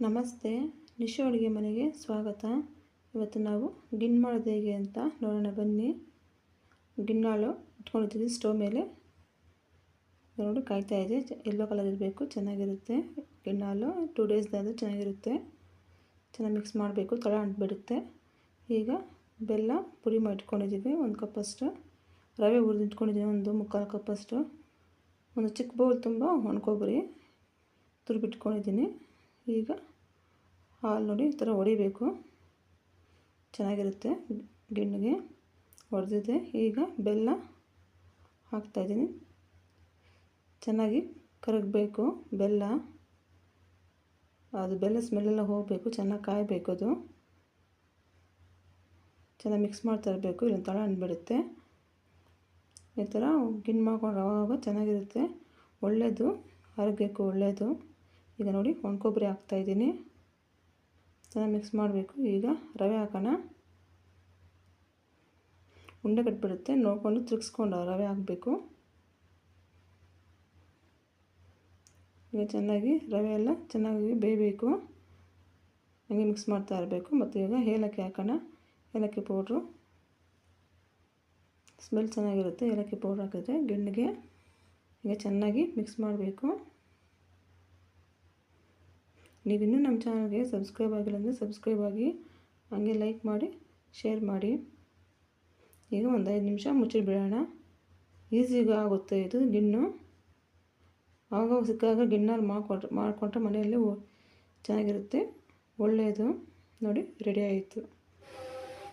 ನಮಸ್ತೆ, ನಿಶು ಅಡುಗೆ ಮನೆಗೆ ಸ್ವಾಗತ. ಇವತ್ತು ನಾವು ಗಿಣ್ಣು ಮಾಡೋದು ಹೇಗೆ ಅಂತ ನೋಡೋಣ, ಬನ್ನಿ. ಗಿಣ್ಣಾಳು ಇಟ್ಕೊಂಡಿದ್ದೀವಿ ಸ್ಟವ್ ಮೇಲೆ. ನೋಡಿ, ಕಾಯ್ತಾ ಇದೆ. ಎಲ್ಲೋ ಕಲರ್ ಇರಬೇಕು, ಚೆನ್ನಾಗಿರುತ್ತೆ. ಗಿಣ್ಣಾಲು ಟೂ ಡೇಸ್ದಾದರೂ ಚೆನ್ನಾಗಿರುತ್ತೆ. ಚೆನ್ನಾಗಿ ಮಿಕ್ಸ್ ಮಾಡಬೇಕು, ತಳ ಅಂಟ್ಬಿಡುತ್ತೆ. ಈಗ ಬೆಲ್ಲ ಪುಡಿ ಮಾಡಿಟ್ಕೊಂಡಿದ್ದೀವಿ ಒಂದು ಕಪ್ಪಷ್ಟು ರವೆ ಹುರಿದು ಇಟ್ಕೊಂಡಿದ್ದೀವಿ ಒಂದು ಮುಕ್ಕಾಲು ಕಪ್ಪಷ್ಟು ಒಂದು ಚಿಕ್ಕ ಬೌಲ್ ತುಂಬ ಒಣಕೊಬ್ಬರಿ ತುರಿಬಿಟ್ಕೊಂಡಿದ್ದೀನಿ ಈಗ ಹಾಲು ನೋಡಿ ಈ ಥರ ಹೊಡಿಬೇಕು. ಚೆನ್ನಾಗಿರುತ್ತೆ. ಗಿಣ್ಣಿಗೆ ಹೊಡೆದಿದೆ ಈಗ ಬೆಲ್ಲ ಹಾಕ್ತಾಯಿದ್ದೀನಿ ಚೆನ್ನಾಗಿ ಕರಗಬೇಕು ಬೆಲ್ಲ. ಅದು ಬೆಲ್ಲ ಸ್ಮೆಲ್ಲೆಲ್ಲ ಹೋಗಬೇಕು. ಚೆನ್ನಾಗಿ ಕಾಯಬೇಕು ಅದು. ಚೆನ್ನಾಗಿ ಮಿಕ್ಸ್ ಮಾಡ್ತಾ ಇರಬೇಕು ಇಲ್ಲ ತಳ ಅಂದ್ಬಿಡುತ್ತೆ. ಈ ಥರ ಗಿಣ್ಣು ಮಾಡ್ಕೊಂಡು ಅವಾಗ ಚೆನ್ನಾಗಿರುತ್ತೆ. ಒಳ್ಳೆಯದು ಆರೋಗ್ಯಕ್ಕೂ ಒಳ್ಳೆಯದು ಈಗ ನೋಡಿ ಒಣ ಕೊಬ್ಬರಿ ಹಾಕ್ತಾಯಿದ್ದೀನಿ ಚೆನ್ನಾಗಿ ಮಿಕ್ಸ್ ಮಾಡಬೇಕು. ಈಗ ರವೆ ಹಾಕೋಣ. ಉಂಡೆ ಕಟ್ಬಿಡುತ್ತೆ. ನೋಡಿಕೊಂಡು ತಿರುಗಿಸ್ಕೊಂಡು ರವೆ ಹಾಕಬೇಕು. ಈಗ ಚೆನ್ನಾಗಿ ರವೆ ಎಲ್ಲ ಚೆನ್ನಾಗಿ ಬೇಯಬೇಕು. ಹಂಗೆ ಮಿಕ್ಸ್ ಮಾಡ್ತಾ ಇರಬೇಕು. ಮತ್ತು ಈಗ ಏಲಕ್ಕಿ ಹಾಕೋಣ. ಏಲಕ್ಕಿ ಪೌಡ್ರು. ಸ್ಮೆಲ್ ಚೆನ್ನಾಗಿರುತ್ತೆ. ಏಲಕ್ಕಿ ಪೌಡ್ರ್ ಹಾಕಿದ್ರೆ ಗಿಣ್ಣಿಗೆ ಈಗ ಚೆನ್ನಾಗಿ ಮಿಕ್ಸ್ ಮಾಡಬೇಕು. ನೀವಿನ್ನೂ ನಮ್ಮ ಚಾನಲ್ಗೆ ಸಬ್ಸ್ಕ್ರೈಬ್ ಆಗಿಲ್ಲ ಅಂದರೆ ಸಬ್ಸ್ಕ್ರೈಬ್ ಆಗಿ, ಹಂಗೆ ಲೈಕ್ ಮಾಡಿ, ಶೇರ್ ಮಾಡಿ. ಈಗ ಒಂದು ಐದು ನಿಮಿಷ ಮುಚ್ಚಿಬಿಡೋಣ ಈಸಿಗೆ ಆಗುತ್ತೆ ಇದು ಗಿಣ್ಣು. ಆವಾಗ ಸಿಕ್ಕಾಗ ಗಿಣ್ಣಲ್ಲಿ ಮಾಡಿಕೊಟ್ರೆ ಮಾಡಿಕೊಂಡ್ರೆ ಮನೆಯಲ್ಲಿ ಚೆನ್ನಾಗಿರುತ್ತೆ. ಒಳ್ಳೆಯದು. ನೋಡಿ, ರೆಡಿ ಆಯಿತು.